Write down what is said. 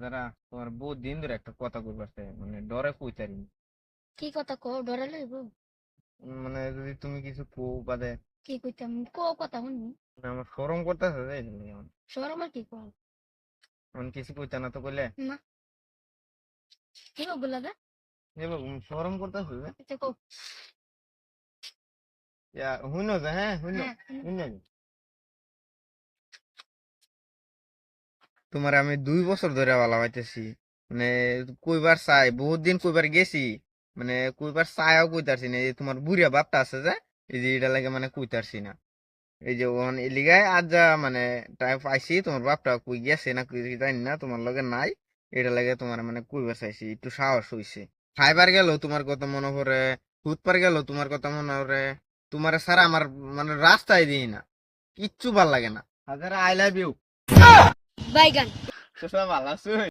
যারা তোমার বহুত দিন ধরে একটা কথা কইবাছে মানে ডরে কইতারি কি কথা কো ডরে লইব? মানে যদি তুমি কিছু কো বাদে। কি কইতাম? কো কথা শুনি মানে আমার শরম করতেছে যে শরম আর কি কো এখন কিছু কইতা না তো কইলে। না। কি কো বলা দা? এ বাবু শরম করতেছে যে। আচ্ছা কো ইয়া হুইনো যে হ্যাঁ হুইনো হ্যাঁ তোমার আমি দুই বছর ধরে ভালো পাইতেছি মানে কইবার চাই, বহুত দিন কইবার গেছি মানে কইবার চাইও কইতারছি না, এই তোমার বুড়িয়া বাপটা আছে যে, এই যে এটা লাগে মানে কইতারছি না। এই যে ওখান এলিগায় আজ যা মানে টাইম পাইছি, তোমার বাপটা কই গেছে না কই জানি না, তোমার লগে নাই এটা লাগে তোমার মানে কইবার চাইছি, একটু সাহস হইছে। খাইবার গেল তোমার কথা মনে পড়ে ফুটপার গেল তোমার কথা মনে পড়ে, তোমার সারা আমার মানে রাস্তায় দিই না, কিচ্ছু ভালো লাগে না। হাজার আই লাভ ইউ বাইগান সব ভালো আছো